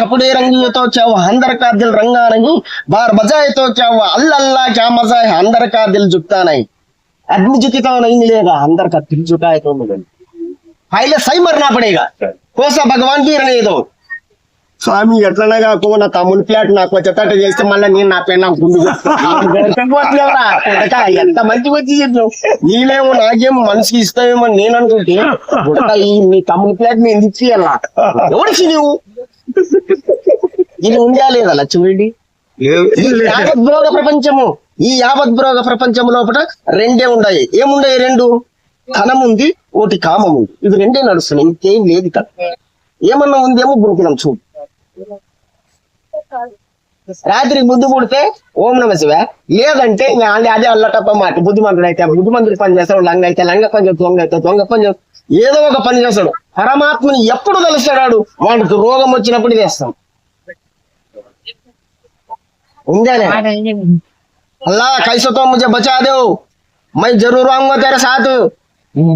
कपड़े रंगी तो चाहो अंदर का दिल रंगा नहीं बार बजाए तो चाहो अल्लाह अल्लाह क्या मजा है अंदर का दिल झुकता नहीं आदमी झुकी तो नहीं मिलेगा अंदर का दिल झुका है तो मिलेगा पहले सही मरना पड़ेगा कोसा भगवान की रहने दो స్వామి ఎట్లనే కాకుండా నా తమ్ముని ఫ్లాట్ నాకు వచ్చేటట్టు చేస్తే మళ్ళీ నేను నా పేరు నాకు గుండు కొట్టుకోవట్లేవరా? కొడకా, ఎంత మంచి వచ్చి చెప్పావు నేనేమో నాకేమో మనసుకి ఇస్తావేమో అని నేను అనుకుంటే కొడకా, ఈ మీ తమ్ముని ఫ్లాట్ నేను ఇచ్చియాలా ఎవరికి నువ్వు ఇది ఉందా లేదా ఈ యావద్భోగ ప్రపంచము ఈ యావద్భోగ ప్రపంచం లోపల రెండే ఉన్నాయి. ఏముండయి రెండు? ధనం ఉంది ఒకటి కామం ఉంది ఇది రెండే నడుస్తున్నాయి ఇంకేం లేదు ఇక్కడ ఏమన్నా ఉందేమో బురుకులం చూడు. రాత్రి బుద్ధి పుడితే ఓం నమ శివ. లేదంటే అదే అదే అల్లటప్ప మాట బుద్ధిమంతుడు అయితే బుద్ధిమంతుడు పని చేస్తాడు లంగ అయితే లంగ పని చేస్తాడు దొంగ అయితే దొంగ పని చేస్తాడు. ఏదో ఒక పని చేస్తాడు. పరమాత్మని ఎప్పుడు తెలుస్తాడు వాడికి రోగం వచ్చినప్పుడు చేస్తాం ఉందేనే अल्लाह कैसे तो मुझे बचा दो मैं जरूर आऊंगा तेरे साथ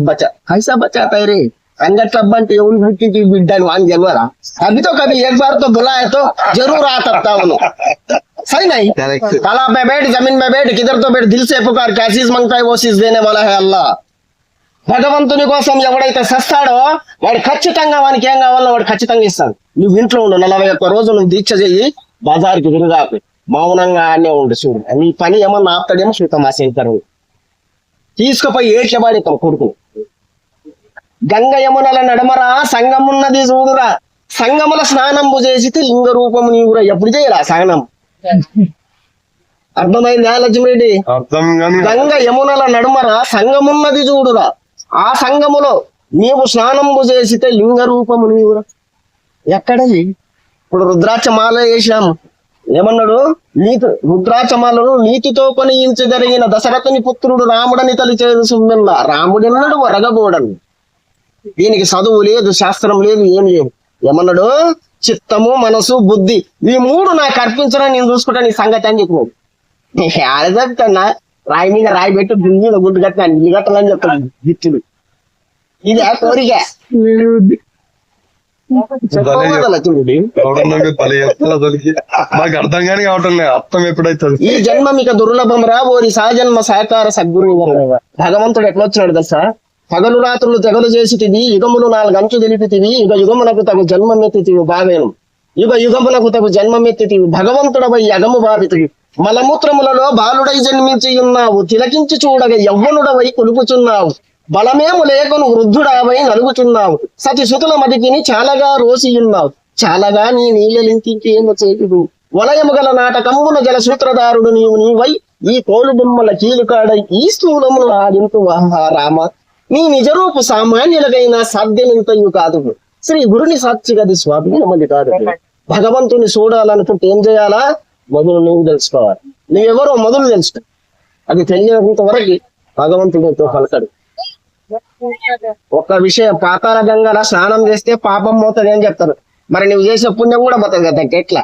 बचा कैसा बचाता है रे अंगत सब बनते उन मिट्टी की बिड्डा वान जलवारा अभी तो कभी एक बार तो बुलाए तो जरूर आ सकता हूँ सही नहीं तालाब में बैठ जमीन में बैठ किधर तो बैठ दिल से पुकार क्या चीज मांगता है वो चीज देने वाला है अल्लाह భగవంతుని కోసం ఎవడైతే సస్తాడో వాడు ఖచ్చితంగా వానికి ఏం కావాలో వాడు ఖచ్చితంగా ఇస్తాడు. నువ్వు ఇంట్లో ఉండు నలభై ఒక్క రోజు నువ్వు దీక్ష చెయ్యి బజార్కి తిరుగాకు మౌనంగా ఆనే ఉండు చూడు. నీ పని ఏమన్నా ఆపుతాడేమో సుతమాస అవుతారు తీసుకుపోయి ఏడ్చబడి కొడుకు గంగ యమునల నడమర సంగమున్నది చూడురా. సంగముల స్నానంబు చేసితే లింగ రూపము నీవురా ఎప్పుడు చేయరా స్నానం అర్థమైంది లక్ష్మిరెడ్డి గంగ యమునల నడుమర సంగమున్నది చూడురా. ఆ సంగములో నీవు స్నానము చేసితే లింగ రూపము నీవురా. ఎక్కడది? ఇప్పుడు రుద్రాక్షమాల వేసినాము ఏమన్నాడు? నీతి రుద్రాక్షమాలను నీతితో కొనియించి జరిగిన దశరథుని పుత్రుడు రాముడని తలిచేది రాముడి అన్నాడు వరగబోడను దీనికి చదువు లేదు శాస్త్రం లేదు ఏం లేదు. ఏమన్నాడు? చిత్తము మనసు బుద్ధి ఈ మూడు నాకు అర్పించడం నేను చూసుకుంటా నీ సంగతి అని చెప్పినాడు. ఆడ చెప్తానా రాయి మీద రాయి పెట్టి గుండు మీద గుడ్డు కట్టినా నీళ్ళు కట్టాలని చెప్తాడు గిట్టుడు ఇది ఆ కోరిక. మాకు అర్థం కానీ కావటం అర్థం ఎప్పుడైతుంది? ఈ జన్మ మీకు దుర్లభం రా ఓరి సహజన్మ సహకార సద్గురు భగవంతుడు ఎట్లా వచ్చినాడు తెలుసా? పగలు రాత్రులు తెగలు చేసిటివి యుగములు నాలుగు అంచు తెలిపితివి యుగ యుగమునకు తగు జన్మమెత్తితివి బావేను యుగ యుగమునకు తగు జన్మమెత్తితివి. భగవంతుడవై యగము బావితివి. మలమూత్రములలో బాలుడై జన్మించి ఉన్నావు. తిలకించి చూడగ యవ్వనుడవై కొలుపుచున్నావు. బలమేము లేకను వృద్ధుడావై నలుగుచున్నావు. సతి సుతుల మదికిని చాలగా రోసియున్నావు. చాలగా నీ నీళ్ళలింకేమో చేతుడు వలయము గల నాటకమ్మున జల సూత్రధారుడు నీవు నీవై ఈ కోలు బొమ్మల కీలుకాడై ఈ స్థూలమును ఆహా రామ నీ నిజరూపు సామాన్యులకైనా సాధ్యమెంతయు కాదు. శ్రీ గురుని సాక్షి గది స్వామి నమ్మది కాదు. భగవంతుని చూడాలనుకుంటే ఏం చేయాలా? మొదలు నువ్వు తెలుసుకోవాలి. నువ్వెవరో మొదలు తెలుసుకో. అది తెలియనంత వరకు భగవంతుడితో పలకడు. ఒక్క విషయం పాతాల గంగల స్నానం చేస్తే పాపం పోతుంది అని చెప్తారు. మరి నువ్వు చేసే పుణ్యం కూడా పోతుంది కదా ఎట్లా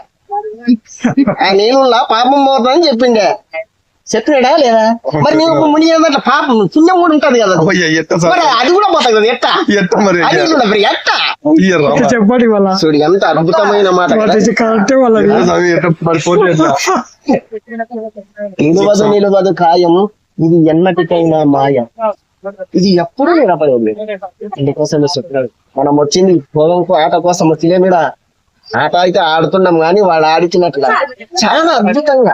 ఆ నీళ్ళ పాపం పోతుంది అని చెప్పిండే. చెప్పినాడా లేదా? మరి నువ్వు ముని పాపం పుణ్యం కూడా ఉంటది కదా. మరి అది కూడా పోతుంది కదా ఎట్టా? ఎట్ట మరి? ఎట్టా. చెప్పండి వాళ్ళ చూడు ఎంత అద్భుతమైన మాట. కరెక్టే నిలువదు నిలువదు ఖాయం ఇది ఎన్నటికైనా మాయ. ఇది ఎప్పుడూ నిలబడలేదు అందుకోసం చెప్పినాడు. మనం వచ్చింది భోగంకు ఆట కోసం వచ్చిలే మీద ఆట అయితే ఆడుతున్నాం కానీ వాడు ఆడిచినట్లుగా చాలా అద్భుతంగా.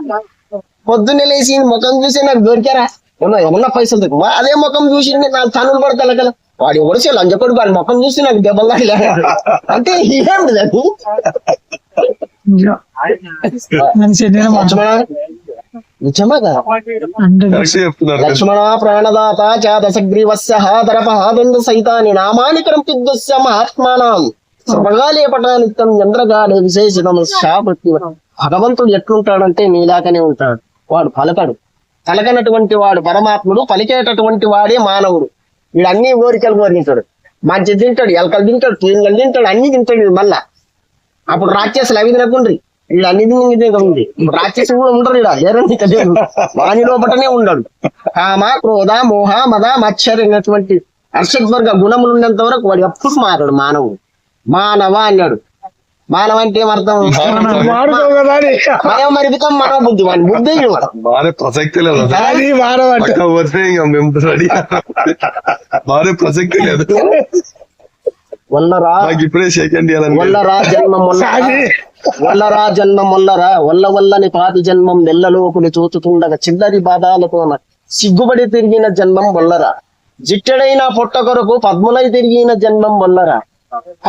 పొద్దున్నే లేచి ముఖం చూసి నాకు దొరికారా? ఏమన్నా ఏమన్నా పైసలు అదే ముఖం చూసి నేను నాకు తనులు పడతా కదా వాడు ఎవరు లంచకొడు వాడి ముఖం చూసి నాకు దెబ్బలు తగిలే అంటే ఏమిటి అది? లక్ష్మణ? ప్రాణదాత చ దశగ్రీవస్య హాదంద సైతాని నామాని కరంపిద్వస్య మహాత్మానం. సర్వగాలే పటానిత్యం చంద్రగాడే విశేషితం శాపృతి. భగవంతుడు ఎట్లుంటాడంటే నీలాగానే ఉంటాడు. వాడు పలకడు. పలకనటువంటి వాడు పరమాత్ముడు పలికేటటువంటి వాడే మానవుడు. వీడు అన్ని కోరికలు కోరికింటాడు మంచి తింటాడు ఎలకలు తింటాడు తూయింగలు తింటాడు అన్ని తింటాడు వీడు మళ్ళా. అప్పుడు రాక్షసులు అవి తినకుండ్రి. వీడు అన్ని తిని రాక్షసులు కూడా ఉండరు ఇలా లేరండి ఇక లేరు. లోపటనే ఉండడు. కామ క్రోధ మోహ మద మత్సర హర్షద్వర్గ గుణములు ఉన్నంత వరకు వాడు ఎప్పుడు మారడు మానవుడు. మానవ అన్నాడు. మానవ అంటే మరిపితం మనో బుద్ధి ప్రసక్తి లేదు. మేము రెడీ. ప్రసక్తి లేదు. వల్లరా. ఇప్పుడే సెకండ్ ఇయర్ అని వల్లరా జన్మ. వల్లరా. జన్మ మొల్లరా వల్ల వల్లని పాతి జన్మం నెల్లలోకులు చూచుతుండగా చిల్లరి బాధాలతో సిగ్గుపడి తిరిగిన జన్మం వల్లరా. జిట్టెడైన పొట్ట కొరకు పద్ములై తిరిగిన జన్మం వల్లరా.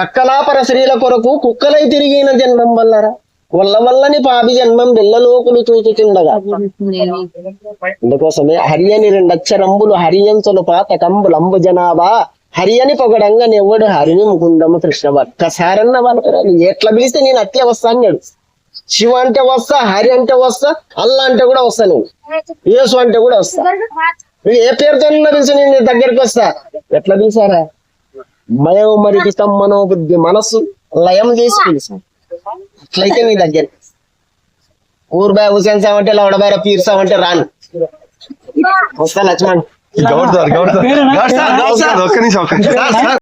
అక్కలాపర స్త్రీల కొరకు కుక్కలై తిరిగిన జన్మం వల్లరా వల్ల వల్లని పాపి జన్మం బిల్లలోకులు చూచుచుండగా. అందుకోసమే హరియని రెండక్షరంబులు హరియంచులు పాత కంబులంబు జనాభా. హరియని పొగడంగా నెవ్వడు హరిని ముకుందము కృష్ణ ఒక్కసారన్న వాళ్ళకి ఎట్లా పిలిస్తే నేను అట్లే వస్తా అన్నాడు. శివ అంటే వస్తా హరి అంటే వస్తా అల్లా అంటే కూడా వస్తా నేను. యేసు అంటే కూడా వస్తా. నువ్వు ఏ పేరుతో పిలిచి నేను దగ్గరికి వస్తా? ఎట్లా పిలిచారా? మయం మరికి మనోబుద్ధి మనస్సు లయం చేసి పిలిచాను అట్లయితే నీ దగ్గర. ఊరుబాయ్ హుసేన్ సాబ్ అంటే లవడబాయ్ పీర్ సాబ్ అంటే రాను. వస్తా Lakshman. Goud sir Goud sir. Sir, sir ఒక్క నిమిషం